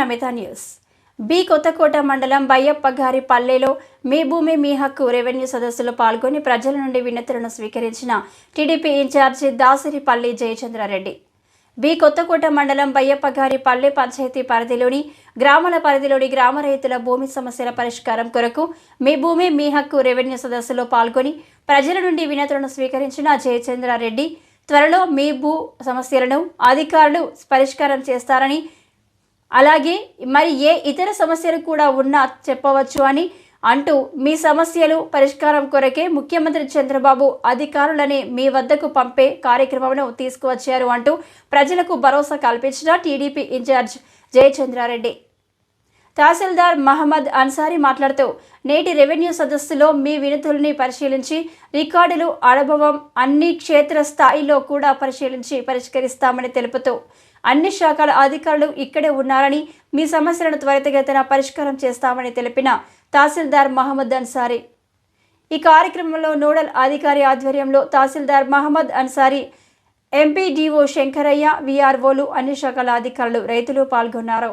Namitha news B Kothakota మండలం బయ్యప్ప గారి పల్లెలో మీ భూమి మీ హక్కు రెవెన్యూ సదస్సులో పాల్గొని ప్రజల నుండి వినతులను స్వీకరించిన TDP incharge Dasaripalli Jayachandra Reddy. B Kothakota మండలం బయ్యప్ప గారి పల్లె పంచాయతీ పరిధిలోని గ్రామాల పరిధిలోని గ్రామ రైతుల భూమి సమస్యల పరిష్కారం కొరకు మీ భూమి మీ హక్కు రెవెన్యూ సదస్సులో పాల్గొని ప్రజల నుండి వినతులను స్వీకరించిన జయచంద్రారెడ్డి త్వరలో మీ భూ సమస్యలను అధికారులు పరిష్కారం చేస్తారని అలాగే మరి ఏ ఇతర సమస్యలు కూడా ఉన్నా చెప్పవచ్చు అని అంటూ మీ సమస్యలు పరిష్కారం కొరకే ముఖ్యమంత్రి చంద్రబాబు అధికారులని మీ వద్దకు పంపే కార్యక్రమంను తీసుకువచ్చారు అంటూ ప్రజలకు భరోసా కల్పించిన టీడీపీ ఇన్ఛార్జ్ జయచంద్రారెడ్డి. తహసీల్దార్ మహమ్మద్ అన్సారీ మాట్లాడుతూ నేటి రెవెన్యూ సదస్సులో మీ వినతుల్ని పరిశీలించి రికార్డులు అనుభవం అన్ని క్షేత్ర స్థాయిలో కూడా పరిశీలించి పరిష్కరిస్తామని తెలుపుతూ అన్ని శాఖల అధికారులు ఇక్కడే ఉన్నారని మీ సమస్యలను త్వరితగతిన పరిష్కారం చేస్తామని తెలిపిన తహసీల్దార్ మహమ్మద్ అన్సారీ. ఈ కార్యక్రమంలో నోడల్ అధికారి ఆధ్వర్యంలో తహసీల్దార్ మహమ్మద్ అన్సారీ ఎంపీడీఓ శంకరయ్య విఆర్ఓలు అన్ని శాఖల అధికారులు రైతులు పాల్గొన్నారు.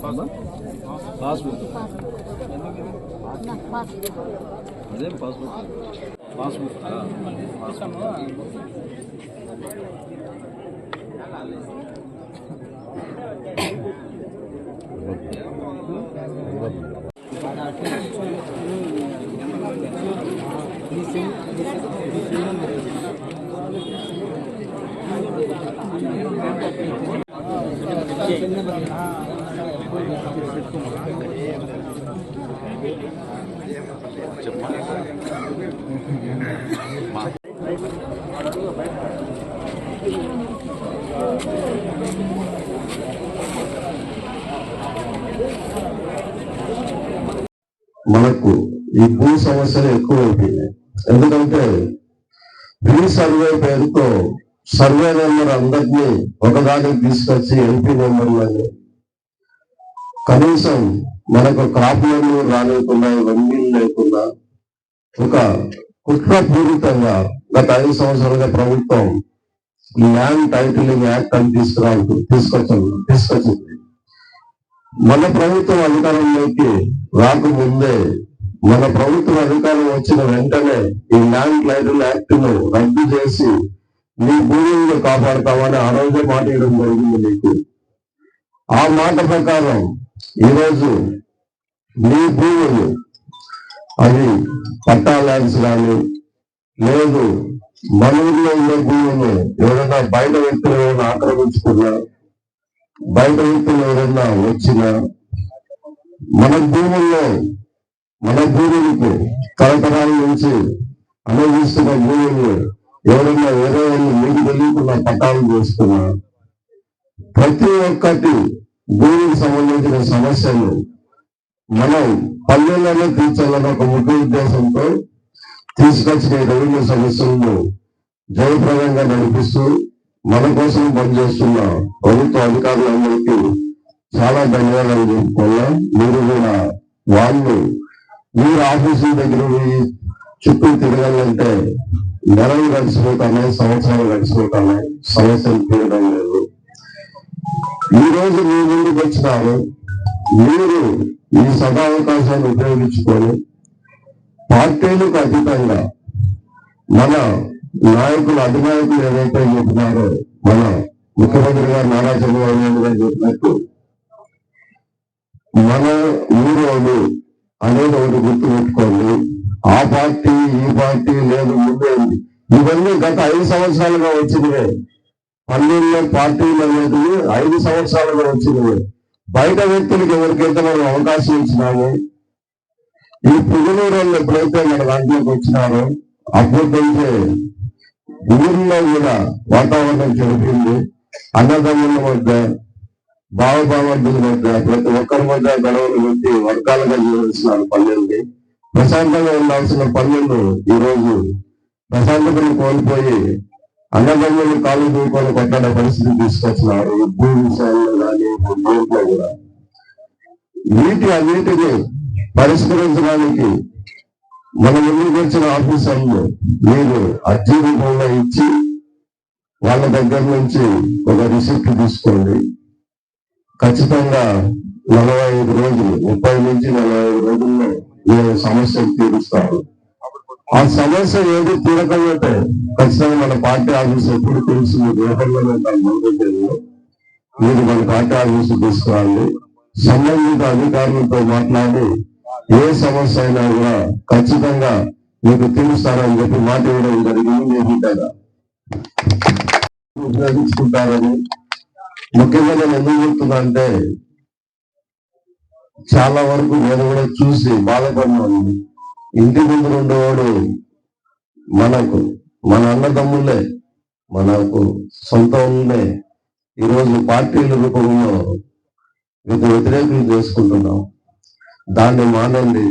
కొట్టిన నీళ్ళు లేకపోతే నేను ఎక్కువ వస్తావా ఇంకా సరే రావాలి మనకు ఈ భూ సమస్యలు ఎక్కువైపోయినాయి. ఎందుకంటే భూ సర్వే పేరుతో సర్వే నెంబర్ అందరినీ ఒకదానికి తీసుకొచ్చి ఎంపీ నెంబర్లని కనీసం మనకు క్రాప్ లోన్లు రాలేకుండా ఇవన్నీ లేకుండా ఒక కుట్రపూరితంగా గత ఐదు సంవత్సరాలుగా ప్రభుత్వం ల్యాండ్ టైటిలింగ్ యాక్ట్ అని తీసుకురా తీసుకొచ్చింది తీసుకొచ్చింది. మన ప్రభుత్వం అధికారంలోకి రాకముందే మన ప్రభుత్వం అధికారం వచ్చిన వెంటనే ఈ ల్యాండ్ టైటిల్ యాక్ట్ను రద్దు చేసి మీ భూములను కాపాడతామని ఆ రోజే మాట ఇవ్వడం జరిగింది మీకు. ఆ మాట ప్రకారం ఈరోజు మీ భూములు అవి పట్టా ల్యాండ్స్ కానీ లేదు మన ఊర్లో ఉన్న భూములు ఎవరైనా బయట వ్యక్తులు ఏమైనా ఆక్రమించుకున్నా బయట వ్యక్తులు ఎవరైనా వచ్చినా మన భూముల్లో మన భూములకు తరతరాల నుంచి అనుభవిస్తున్న భూములు ఎవరైనా వేరే వాళ్ళు మీకు తెలియకుండా పట్టాలు చేస్తున్నా ప్రతి ఒక్కటి భూమికి సంబంధించిన సమస్యలు మనం పల్లెల్లోనే తీర్చాలన్న ఒక ముఖ్య ఉద్దేశంతో తీసుకొచ్చిన రెవెన్యూ సమస్యలను జయప్రదంగా నడిపిస్తూ మన కోసం పనిచేస్తున్న ప్రభుత్వ అధికారులందరికీ చాలా ధన్యవాదాలు చెప్పుకోవాలా మీరు కూడా వాళ్ళు మీరు ఆఫీసుల దగ్గర చుట్టూ తిరగాలంటే నెలలు గడిచిపోతానే సంవత్సరాలు గడిచిపోతానే సమస్యలు తీరడం లేదు. ఈ రోజు మీ ముందుకు వచ్చినారు. మీరు ఈ సదావకాశాన్ని ఉపయోగించుకొని పార్టీలకు అతీతంగా మన నాయకులు అధినాయకులు ఏదైతే చెప్తున్నారో మన ముఖ్యమంత్రి గారు నారా చంద్రబాబు నాయుడు గారు చెప్పినట్టు మన ఊరోడు అనేది ఒకటి గుర్తు పెట్టుకోండి ఆ పార్టీ ఈ పార్టీ లేదు ముందే ఇవన్నీ గత ఐదు సంవత్సరాలుగా వచ్చినవే పల్లెల్లో పార్టీలు అనేది ఐదు సంవత్సరాలుగా వచ్చినవి బయట వ్యక్తులకు ఎవరికైతే మనం అవకాశం ఇచ్చినాము ఈ పుదునూరు ఎప్పుడైతే మన దాంట్లోకి వచ్చినారో అప్పటికైతే ఊర్లో కూడా వాతావరణం చెడిపోయింది. అన్నదమ్ముల మధ్య భావభావంతుల మధ్య ప్రతి ఒక్కరి మధ్య గడవలు పెట్టి వర్గాలుగా జీవిస్తున్నారు పల్లెల్ని. ప్రశాంతంగా ఉండాల్సిన పల్లెలు ఈరోజు ప్రశాంతతను కోల్పోయి అన్నదమ్ములు కాలు దూకొని కొట్టాడే పరిస్థితి తీసుకొచ్చినారు. ఈ భూ విషయాల్లో కానీ దేంట్లో కూడా. వీటి అన్నిటిని పరిష్కరించడానికి మన ముందుకు వచ్చిన ఆఫీసర్లు? మీరు అర్జీ రూపంలో ఇచ్చి వాళ్ళ దగ్గర నుంచి ఒక రిసిప్ట్ తీసుకోండి. ఖచ్చితంగా నలభై ఐదు రోజులు ముప్పై నుంచి నలభై ఐదు రోజుల్లో మీరు సమస్యలు తీరుస్తారు. ఆ సమస్య ఏది తీరకపోతే ఖచ్చితంగా మన పార్టీ ఆఫీస్ ఎప్పుడు తెలుసు మీ పేపర్లోనే ఉంటారు మీరు మన పార్టీ ఆఫీస్ తీసుకురండి సంబంధిత అధికారులతో మాట్లాడి ఏ సమస్య అయినా కూడా ఖచ్చితంగా మీకు తీరుస్తారని చెప్పి మాట ఇవ్వడం జరిగింది. మీకు కదా ఉపయోగించుకుంటారని. ముఖ్యంగా నేను ఎందుకు చెప్తున్నా అంటే చాలా వరకు నేను కూడా చూసి బాధపడినాను. ఇంటి ముందు ఉండేవాడు మనకు మన అన్నదమ్ములే మనకు సొంత ఈరోజు పార్టీల రూపంలో మీకు వ్యతిరేకం చేసుకుంటున్నాం. దాన్ని మానండి.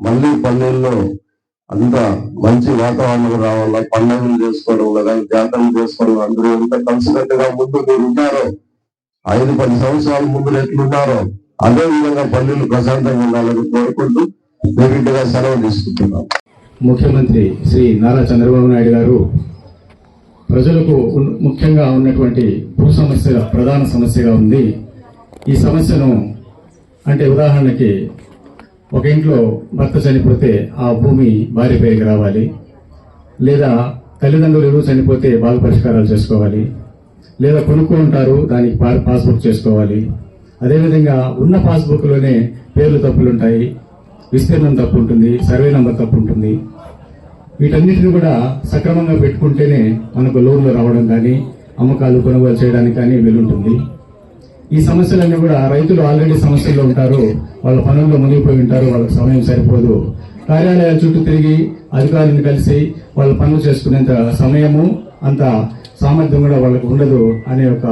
మళ్ళీ పల్లెల్లో అంత మంచి వాతావరణం రావాలా? పండుగలు చేసుకోవడం కానీ జాతరలు చేసుకోవడం అందరూ ఎంత కలిసికట్టుగా ముందు మీరు ఉన్నారో ఐదు పది సంవత్సరాల ముందు ఎట్లున్నారో అదే విధంగా పల్లెలు ప్రశాంతంగా ఉండాలని కోరుకుంటూ డెఫినెట్గా సెలవు తీసుకుంటున్నాం. ముఖ్యమంత్రి శ్రీ నారా చంద్రబాబు నాయుడు గారు ప్రజలకు ముఖ్యంగా ఉన్నటువంటి భూ సమస్య ప్రధాన సమస్యగా ఉంది. ఈ సమస్యను అంటే ఉదాహరణకి ఒక ఇంట్లో భర్త చనిపోతే ఆ భూమి భార్య పేరుకి రావాలి. లేదా తల్లిదండ్రులు ఎవరు చనిపోతే బాగా పరిష్కారాలు చేసుకోవాలి. లేదా కొనుక్కుంటారు దానికి పా- పాస్బుక్ చేసుకోవాలి. అదేవిధంగా ఉన్న పాస్బుక్లోనే పేర్లు తప్పులుంటాయి. విస్తీర్ణం తప్పు ఉంటుంది సర్వే నంబర్ తప్పు ఉంటుంది వీటన్నిటిని కూడా సక్రమంగా పెట్టుకుంటేనే మనకు లోన్లు రావడం కానీ అమ్మకాలు కొనుగోలు చేయడానికి కానీ వెలుంటుంది. ఈ సమస్యలన్నీ కూడా రైతులు ఆల్రెడీ సమస్యల్లో ఉంటారు వాళ్ళ పనుల్లో మునిగిపోయి ఉంటారు వాళ్ళకి సమయం సరిపోదు. కార్యాలయాల చుట్టూ తిరిగి అధికారులను కలిసి వాళ్ళ పనులు చేసుకునేంత సమయము అంత సామర్థ్యం కూడా వాళ్ళకు ఉండదు అనే ఒక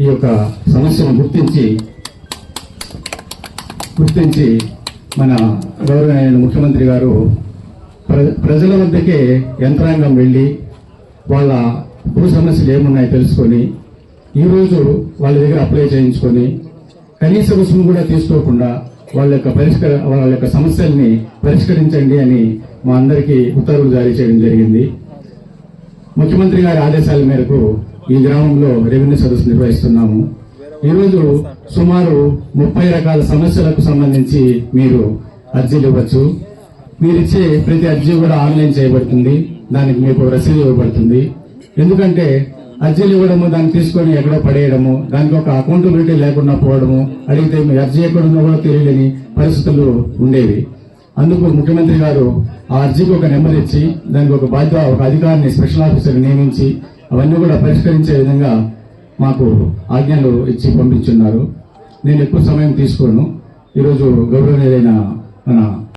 ఈ యొక్క సమస్యను గుర్తించి గుర్తించి మన గౌరవనీయ ముఖ్యమంత్రి గారు ప్ర- ప్రజల వద్దకే యంత్రాంగం వెళ్ళి వాళ్ళ భూ సమస్యలు ఏమున్నాయో తెలుసుకొని ఈరోజు వాళ్ళ దగ్గర అప్లై చేయించుకొని కనీస రుసుము కూడా తీసుకోకుండా వాళ్ళ యొక్క పరిష్కార వాళ్ళ యొక్క సమస్యల్ని పరిష్కరించండి అని మా అందరికీ ఉత్తర్వులు జారీ చేయడం జరిగింది. ముఖ్యమంత్రి గారి ఆదేశాల మేరకు ఈ గ్రామంలో రెవెన్యూ సదస్సు నిర్వహిస్తున్నాము. ఈరోజు సుమారు ముప్పై రకాల సమస్యలకు సంబంధించి మీరు అర్జీలు ఇవ్వచ్చు. మీరిచ్చే ప్రతి అర్జీ కూడా ఆన్లైన్ చేయబడుతుంది. దానికి మీకు రసీదు ఇవ్వబడుతుంది. ఎందుకంటే అర్జీలు ఇవ్వడము దాన్ని తీసుకొని ఎక్కడో పడేయడము దానికి ఒక అకౌంటబిలిటీ లేకుండా పోవడము అడిగితే మీ అర్జీ ఎక్కడ ఉందో కూడా తెలియలేని పరిస్థితులు ఉండేవి. అందుకు ముఖ్యమంత్రి గారు ఆ అర్జీకి ఒక నెంబర్ ఇచ్చి దానికి ఒక బాధ్యత ఒక అధికారిని స్పెషల్ ఆఫీసర్ నియమించి అవన్నీ కూడా పరిష్కరించే విధంగా మాకు ఆజ్ఞలు ఇచ్చి పంపించున్నారు. నేను ఎక్కువ సమయం తీసుకోను. ఈరోజు గౌరవనీయులైన మన